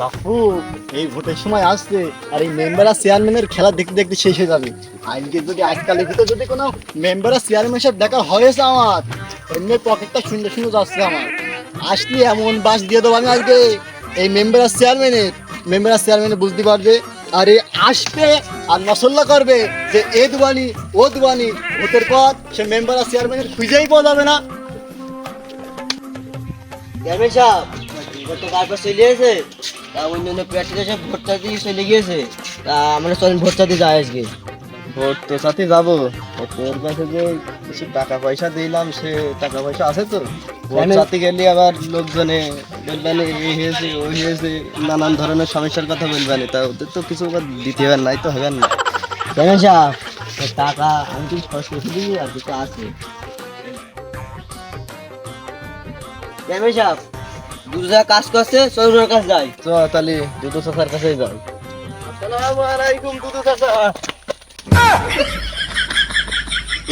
বাপু, এই ভোটের সময় আসছে আর এই মেম্বার চেয়ারম্যানের খেলা দেখতে দেখতে শেষ হয়ে যাবে। আজকে যদি আজকালের ভিতরে যদি কোনো মেম্বার চেয়ারম্যান সব দেখা হয়েছে আমার এমনি পকেটটা সুন্দর সুন্দর যাচ্ছে আমার। আসলে এমন বাস দিয়ে দেবো আমি আজকে। এই মেম্বার চেয়ারম্যানের মেম্বার চেয়ারম্যানে বুঝতে পারবে, আরে আসবে আর নসল্লা করবে যে এ দুবানি, ও দুবানি, ভোটের পর সে মেম্বার আর চেয়ারম্যানের খুঁজেই পাওয়া যাবে না। চেয়ারম্যান সাহেব ভোট তো কার চলে গিয়েছে তা অন্য অন্য প্রার্থীরা সব ভোটটা দিয়ে চলে গিয়েছে। তা আমরা চলেন ভোটটা দিয়ে যাই আজকে। ভোট তো সাথে যাব। তোর কাছে যে কিছু টাকা পয়সা দিলাম সে টাকা পয়সা আছে তো? ভোট জানি- চাতে গেলে আবার লোকজনে বলবেন এই হয়েছে ওই হয়েছে। নানান ধরনের সমস্যার কথা বলবেন। তা ওদের তো কিছু দিতে হবে নাই তো হবে না। সাহেব টাকা আমি কিছু খরচ করে দিই আর দুটো আছে। সাহেব দুটো কাজ করছে চলুন কাছে যাই। তো তাহলে দুটো চাষার কাছেই যাও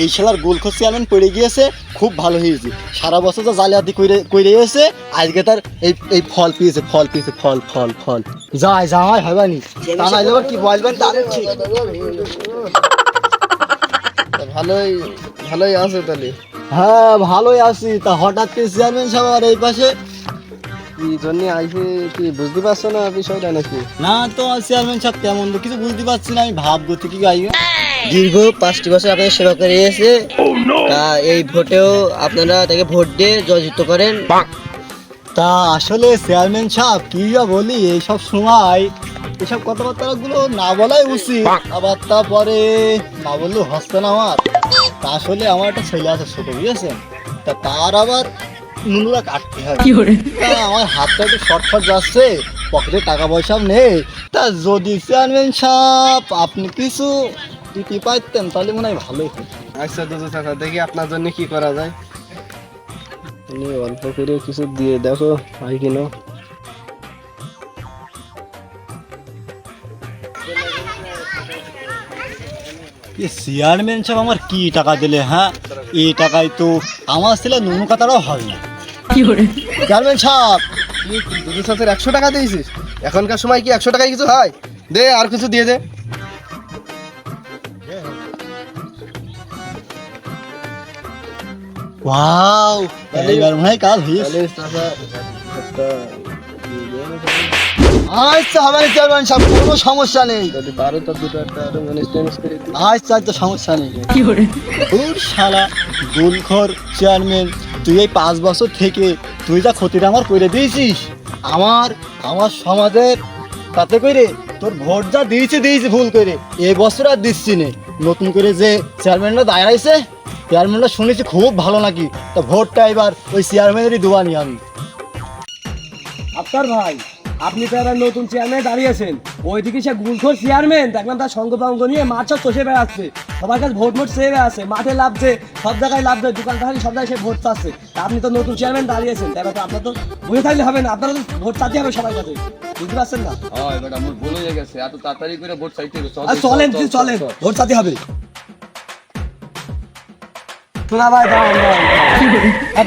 এই শালার গোলখোর চেয়ারম্যান পড়ে গিয়েছে খুব ভালো হয়েছে। সারা বছর যা জালিয়াতি করে এসে আজকে তার এই এই ফল পেয়েছে ফল পেয়েছে ফল ফল ফল। যাই যাওয়াই হবে নি। তা নাইলে কি বলবেন তাহলে ঠিক ভালোই ভালোই আছে তাহলে। হ্যাঁ ভালোই আছি। তা হঠাৎ চেয়ারম্যান সাহেব আর এই পাশে কি জন্য কি বুঝতে পারছ না বিষয়টা নাকি? না তো চেয়ারম্যান সাহেব তেমন তো কিছু বুঝতে পারছি না আমি ভাববো কি দীর্ঘ পাঁচটি বছর আপনাদের সেবা করে এসে তা এই ভোটেও আপনারা তাকে ভোট দিয়ে জয়যুক্ত করেন। তা আসলে চেয়ারম্যান সাহেব কি যা বলি এইসব সময় এসব কথাবার্তা গুলো না বলাই উচিত। আবার তারপরে না বললেও হসতে না আমার। তা আসলে আমার একটা ছেলে আছে ছোট বুঝেছেন? তা তার আবার নুনুরা কাটতে আমার হাতটা একটু যাচ্ছে পকেটে টাকা পয়সাও নেই। তা যদি চেয়ারম্যান সাহেব আপনি কিছু দিতে পারতেন তাহলে মনে হয় ভালোই হতো। আচ্ছা চাষা দেখি আপনার জন্য কি করা যায়। তুমি অল্প করে কিছু দিয়ে দেখো হয় কিনা এ চেয়ারম্যান সাহেব আমার কি টাকা দিলে হ্যাঁ? এই টাকায় তো আমার ছেলে নুনু কাতারও হয় না। চেয়ারম্যান দুটো একশো টাকা দিয়েছিস। এখনকার সময় কি একশো টাকায় কিছু হয়? দে আর কিছু দিয়ে দে। ওয়াও এইবার মনে হয় কাজ হয়েছে। তাহলে চাষা একটা দিয়ে দে না তাহলে। আচ্ছা হবে না চেয়ারম্যান সাহেব কোনো সমস্যা নেই। যদি পারো তো দুটো একটা আরও ম্যানেজ করে আচ্ছা তো সমস্যা নেই। তোর শালা গোলঘর চেয়ারম্যান তুই এই পাঁচ বছর থেকে তুই যা ক্ষতিটা আমার করে দিয়েছিস, আমার আমার সমাজের, তাতে করে তোর ভোট যা দিয়েছি দিয়েছি ভুল করে। এ বছর আর দিচ্ছি নে। নতুন করে যে চেয়ারম্যানরা দাঁড়াইছে চেয়ারম্যানরা শুনেছি খুব ভালো নাকি। তা ভোটটা এবার ওই চেয়ারম্যানেরই দোয়া নি আমি। আপনার ভাই আপনি তো একটা নতুন চেয়ারম্যান দাঁড়িয়েছেন ওইদিকে সে গুলখোর চেয়ারম্যান দেখলাম তার সঙ্গ পাঙ্গ নিয়ে মাঠ সব চষে বেড়াচ্ছে। সবার কাছে ভোট মোট চেয়ে বেড়াচ্ছে মাঠে লাভছে সব জায়গায় লাভছে দোকান দোকানি সব জায়গায় সে ভোট চাচ্ছে তা আপনি তো নতুন চেয়ারম্যান দাঁড়িয়েছেন তাই তো আপনার তো বুঝে থাকলে হবে না আপনারা তো ভোট চাইতে হবে সবার কাছে। বুঝতে পারছেন না? ভুল হয়ে গেছে এত তাড়াতাড়ি করে ভোট চাইতে হবে চলেন চলেন ভোট চাইতে হবে।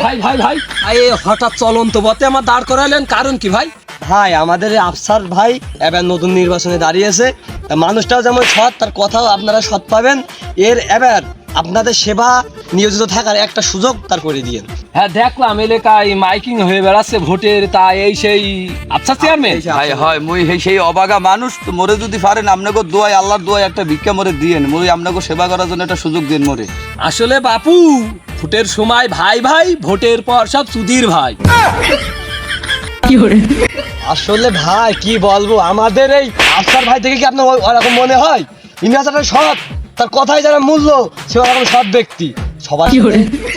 ভাই। ভাই ভাই ভাই। এই হঠাৎ চলন্ত পথে আমার দাঁড় করালেন কারণ কি ভাই? ভাই আমাদের আফসার ভাই এবার নতুন নির্বাচনে দাঁড়িয়েছে তা মানুষটাও যেমন সৎ তার কথাও আপনারা সৎ পাবেন। এর এবার আপনাদের সেবা নিয়োজিত থাকার একটা সুযোগ তার করে দিয়ে হ্যাঁ দেখলাম এলাকায় মাইকিং হয়ে বেড়াচ্ছে ভোটের তা এই সেই আচ্ছা চেয়ারম্যান হাই হয় মুই সেই সেই অবাগা মানুষ। তো মরে যদি পারেন আপনাকে দোয়াই আল্লাহর দোয়াই একটা ভিক্ষা মরে দিয়েন। মুই আপনাকে সেবা করার জন্য একটা সুযোগ দিন মরে। আসলে বাপু ভোটের সময় ভাই ভাই ভোটের পর সব সুধীর ভাই। আসলে ভাই কি বলব? আমাদের এই আফসার ভাই থেকে কি আপনার ওরকম মনে হয়? ইন্ডিয়াটা সৎ তার কথাই যারা মূল্য সে ওরকম সৎ ব্যক্তি। সবার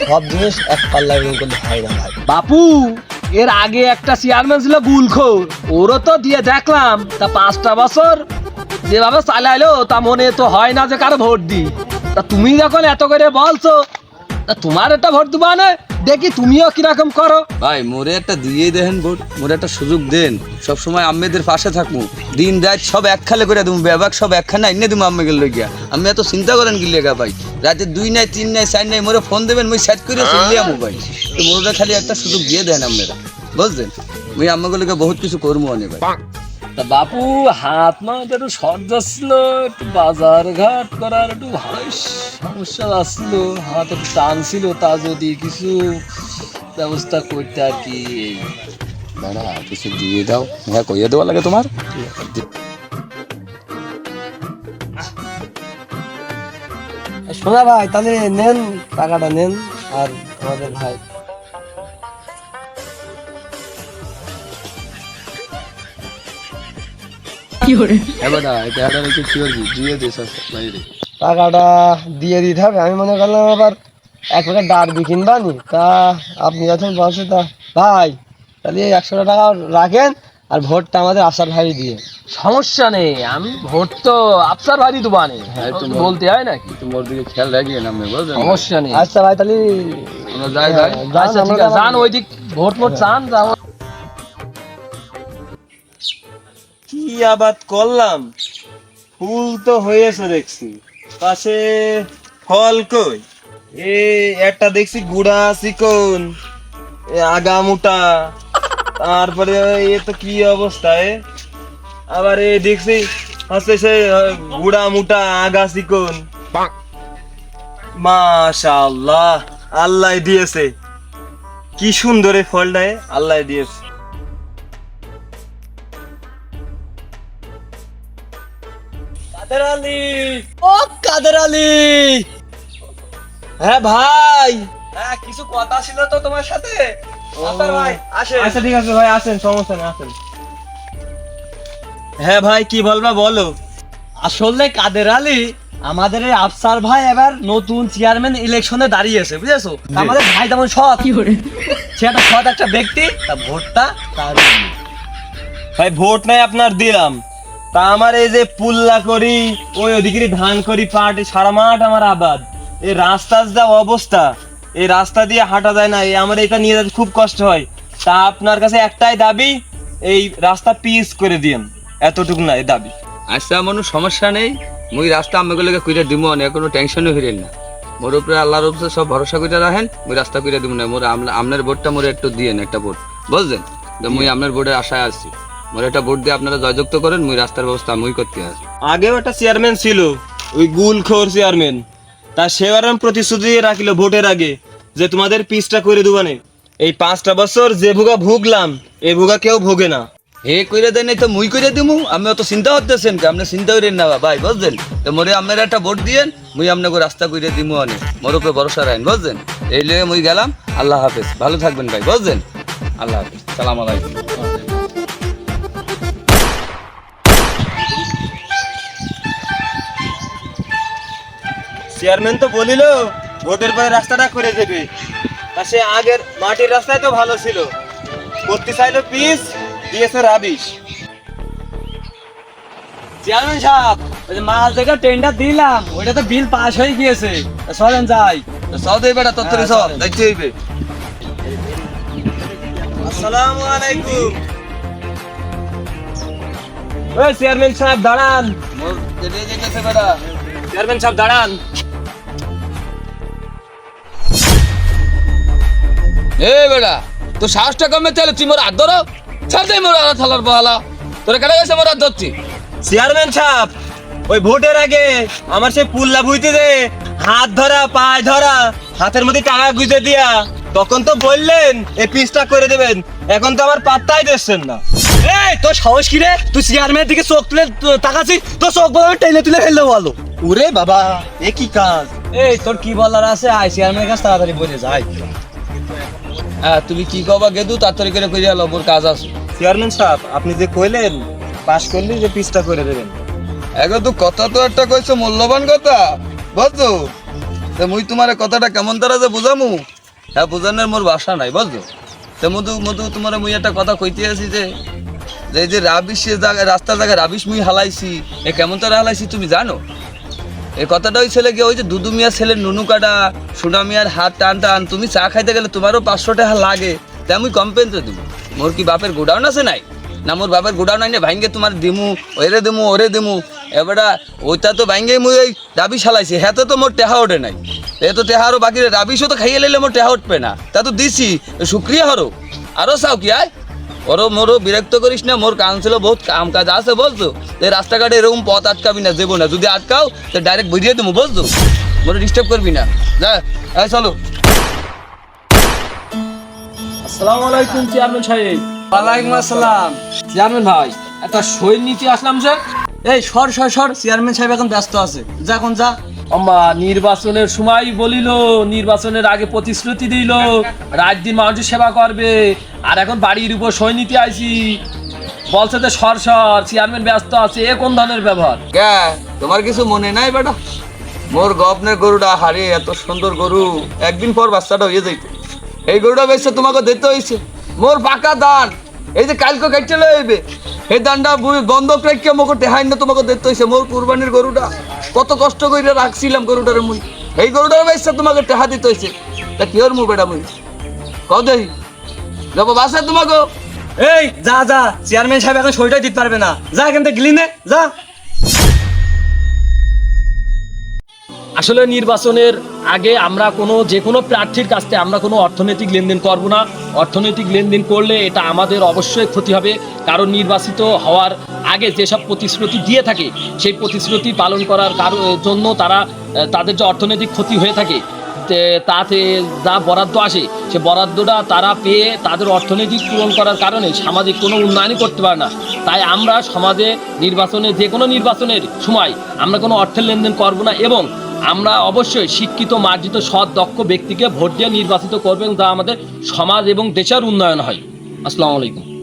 সব জিনিস এক পাল্লায় এরকম করলে হয় না ভাই। বাপু এর আগে একটা চেয়ারম্যান ছিল গুলখোর। ওরও তো দিয়ে দেখলাম তা পাঁচটা বছর যেভাবে চালাইলো তা মনে তো হয় না যে কারও ভোট দি তা তুমি যখন এত করে বলছো তা তোমার একটা ভোট দিবা না দেখি তুমিও কীরকম করো। ভাই মোরে একটা দিয়ে দেন ভোট মোরে একটা সুযোগ দেন। সব সময় আম্মেদের পাশে থাকব। দিন রাত সব একখালে করে দেবো ব্যাবাক সব একখানে এনে দেবো আম্মেকে গিয়া। আমি এত চিন্তা করেন কি লেগা ভাই? রাতে দুই নাই তিন নাই চার নাই মোরে ফোন দেবেন মুই সেট করে চলিয়া ভাই। তো মোরে খালি একটা সুযোগ দিয়ে দেন আপনারা বুঝলেন মুই আম্মাগুলোকে বহুত কিছু করব অনেক ভাই। তা বাপু হাত মা একটু শর্ট যাচ্ছিল একটু বাজার ঘাট করার একটু ভালোই সমস্যা যাচ্ছিল হাত একটু টান ছিল তা যদি কিছু ব্যবস্থা করতে আর কি। দাঁড়া কিছু দিয়ে দাও। হ্যাঁ কইয়া দেওয়া লাগে তোমার? শোনা ভাই তাহলে নেন টাকাটা নেন আর আমাদের ভাই। কি হ্যাঁ বেটা এটা দিয়ে দে সব বাইরে। টাকাটা দিয়ে দিতে হবে। আমি মনে করলাম আবার এক প্যাকেট ডারবি কিনবানি তা আপনি যখন বলছে তা ভাই তাহলে একশো টাকা রাখেন আর ভোটটা আমাদের আশার ভাই দিয়ে। সমস্যা নেই আমি ভোট তো আফসার ভাই তো বানে বলতে হয় নাকি? তোমার দিকে খেয়াল রাখিয়ে নামে বুঝলেন সমস্যা নেই। আচ্ছা ভাই তাহলে আমরা যাই আচ্ছা ঠিক আছে যান ওই দিক ভোট মোট চান যাও। কি আবাদ করলাম? ফুল তো হয়েছে দেখছি। পাশে ফল কই? এ, একটা দেখছি গুড়া চিকন আগা মোটা। তারপরে এ তো কি অবস্থা, এ? আবার এ দেখছি হচ্ছে সে গুড়া মোটা, আগা চিকন। মাশাআল্লাহ, আল্লাহ দিয়েছে। কি সুন্দর ফলটা আল্লাহ দিয়েছে। আলী ও কাদের আলী? হ্যাঁ ভাই। হ্যাঁ কিছু কথা ছিল তো তোমার সাথে? ভাই আসেন। আচ্ছা ঠিক আছে ভাই আসেন সমস্যা নেই আসেন। হ্যাঁ ভাই কি বলবা বলো? আসলে কাদের আলী আমাদের এই আফসার ভাই এবার নতুন চেয়ারম্যান ইলেকশনে দাঁড়িয়েছে বুঝেছ? আমাদের ভাই যেমন সৎ সে একটা সৎ একটা ব্যক্তি তা ভোটটা তার ভাই ভোট নাই আপনার দিলাম। তা আমার এই যে পুল্লা করি ওই ওদিকে ধান করি পাট সারা মাঠ আমার আবাদ। এই রাস্তার যা অবস্থা এই রাস্তা দিয়ে হাঁটা যায় না এই আমার এটা নিয়ে যেতে খুব কষ্ট হয়। তা আপনার কাছে একটাই দাবি এই রাস্তা পিস করে দিন এতটুকু না এই দাবি। আচ্ছা মনে সমস্যা নেই। মুই রাস্তা আমাকে লোকে কইরা দিমু অনেক কোনো টেনশনও হইলেন না। মোর উপরে আল্লাহর উপরে সব ভরসা করে রাখেন মুই রাস্তা কইরা দিব না। মোর আপনার ভোটটা মোরে একটু দিয়েন একটা বোর্ড। বুঝলেন? তো মুই আপনার ভোটের আশায় আছি। মোর একটা ভোট দিয়ে আপনারা জয়যুক্ত করেন মুই রাস্তার ব্যবস্থা মুই করতে আসি আগেও একটা চেয়ারম্যান ছিল ওই গুলখোর চেয়ারম্যান তা সেবার প্রতিশ্রুতি রাখিল ভোটের আগে যে তোমাদের পিসটা করে দেবানে এই পাঁচটা বছর যে ভোগা ভুগলাম এই ভোগা কেউ ভোগে না। হে কইরা দেন নাই তো মুই কইরা দিমু আমি অত চিন্তা করতেছেন কি? আপনি চিন্তা করেন না ভাই বুঝলেন তো মোরে আপনার একটা ভোট দিয়েন মুই আপনাকে রাস্তা কইরা দিমু অনেক মোর উপরে ভরসা রাখেন বুঝলেন এই লয়ে মুই গেলাম আল্লাহ হাফেজ। ভালো থাকবেন ভাই বুঝলেন আল্লাহ হাফেজ। সালাম আলাইকুম। চেয়ারম্যান তো বলিল ভোটের পরে রাস্তাটা করে দেবে। তা সে আগের মাটির রাস্তায় তো ভালো ছিল। করতে চাইলো পিস দিয়েছে রাবিশ। চেয়ারম্যান সাহেব ওই যে মাল থেকে টেন্ডার দিলাম ওইটা তো বিল পাস হয়ে গিয়েছে। যাই। সব দেবে বেটা তত্তরে সব দেখতে হইবে। আসসালামু আলাইকুম। ওই চেয়ারম্যান সাহেব দাঁড়ান। চেয়ারম্যান সাহেব দাঁড়ান। এ বেটা তো সাহসটা কমে তাহলে তুই মোর ধরো ছাড় দে মোর হাত থালার বহালা। তোরা কেটে গেছে মোর ধরছি চেয়ারম্যান সাহেব ওই ভোটের আগে আমার সে পুল্লা ভুইতে দে হাত ধরা পায়ে ধরা হাতের মধ্যে টাকা গুঁজে দিয়া তখন তো বললেন এই পিসটা করে দেবেন এখন তো আমার পাত্তাই দিচ্ছেন না। এই তোর সাহস কি রে? তুই চেয়ারম্যানের দিকে চোখ তুলে তো- তাকাচ্ছিস তোর চোখ বলে টেনে তুলে ফেললে বলো। ওরে বাবা এ কি কাজ? এই তোর কি বলার আছে? আই চেয়ারম্যানের কাছে তাড়াতাড়ি বলে যাই হ্যাঁ তুমি কি কবা গেদু? তাড়াতাড়ি করে কইরা লো মোর কাজ আছে। চেয়ারম্যান সাহেব আপনি যে কইলেন পাস করলে যে পিসটা করে দেবেন। এখন তো কথা তো একটা কইছো মূল্যবান কথা। বুঝছ? তো মুই তোমার কথাটা কেমন তারা যে বুঝামু? হ্যাঁ বুঝানোর মোর বাসা নাই বুঝছ? তো মধু মধু তোমার মুই একটা কথা কইতে আছি যে যে যে রাবিশ রাস্তার জায়গায় রাবিশ মুই হালাইছি এ কেমন তারা হালাইছি তুমি জানো? এই কথাটা ওই ছেলে গিয়ে ওই যে দুদু মিয়ার ছেলের নুনু কাটা, সোনা মিয়ার হাত টান টান, তুমি চা খাইতে গেলে তোমারও পাঁচশো টাকা লাগে। তা আমি কমপ্লেন তো দিব। মোর কি বাপের গোডাউন আছে নাই? না মোর বাপের গোডাউন নাই, না ভাঙ্গে তোমার দিমু, ওরে দিমু ওরে দিমু। এবারে ওইটা তো ভাঙ্গে মুই ওই রাবি শালাইছি হ্যাঁ তো মোর টেহা ওঠে নাই। এ তো টেহা আরও বাকি রাবিশও তো খাইয়ে লাইলে মোর টেহা উঠবে না। তা তো দিছি শুক্রিয়া হরো। আরও চাও কি আয়? ওরও মোরও বিরক্ত করিস না মোর কাউন্সিলও বহুত কাম কাজ আছে বলছো এই রাস্তাঘাটে এরকম পথ আটকাবি না দেবো না। যদি আটকাও তো ডাইরেক্ট বুঝিয়ে দেবো বুঝছ? মোরে ডিস্টার্ব করবি না। যা এই চলো। আসসালামু আলাইকুম চেয়ারম্যান সাহেব। ওয়ালাইকুম আসসালাম। চেয়ারম্যান ভাই একটা সই নিতে আসলাম যে। এই সর সর সর। চেয়ারম্যান সাহেব এখন ব্যস্ত আছে। যা এখন যা। আম্মা, নির্বাচনের সময় বলিল, নির্বাচনের আগে প্রতিশ্রুতি দিল রাত দিন মানুষের সেবা করবে, আর এখন বাড়ির উপর সই নিতে আইছি। বলছে যে, সর সর চেয়ারম্যান ব্যস্ত আছে, এ কোন ধরনের ব্যবহার? কে? তোমার কিছু মনে নাই বেটা? মোর গপ্নের গরুটা, হারে, এত সুন্দর গরু, একদিন পর বাচ্চাটা হয়ে যাইতো। এই গরুটা বেশ তোমাকে দিতে হয়েছে মোর পাকা দান, এই যে কালকে কাটতে লইবে, এই দানটা বন্ধক রেখে মোকে টেহাই না, তোমাকে দিতে হয়েছে মোর কুরবানির গরুটা। কত কষ্ট করে রাখছিলাম গরুটার মুই। এই গরুটার বাইসা তোমাকে টেহা দিতে হয়েছে তা কি মু বেটা মুই? কও দেই যাব বাসা তোমাকে। এই, যা যা। চেয়ারম্যান সাহেব এখন সইটাই দিতে পারবে না। যা এখান থেকে গিলিনে যা। আসলে নির্বাচনের আগে আমরা কোনো যে কোনো প্রার্থীর কাছ থেকে আমরা কোনো অর্থনৈতিক লেনদেন করব না। অর্থনৈতিক লেনদেন করলে এটা আমাদের অবশ্যই ক্ষতি হবে। কারণ নির্বাচিত হওয়ার আগে যেসব প্রতিশ্রুতি দিয়ে থাকে, সেই প্রতিশ্রুতি পালন করার কারও জন্য তারা তাদের যে অর্থনৈতিক ক্ষতি হয়ে থাকে তাতে যা বরাদ্দ আসে, সে বরাদ্দটা তারা পেয়ে তাদের অর্থনৈতিক পূরণ করার কারণে সামাজিক কোনো উন্নয়নই করতে পারে না। তাই আমরা সমাজে নির্বাচনে যে কোনো নির্বাচনের সময় আমরা কোনো অর্থের লেনদেন করব না এবং আমরা অবশ্যই শিক্ষিত, মার্জিত, সৎ, দক্ষ ব্যক্তিকে ভোট দিয়ে নির্বাচিত করবেন যা আমাদের সমাজ এবং দেশের উন্নয়ন হয়। আসসালামু আলাইকুম।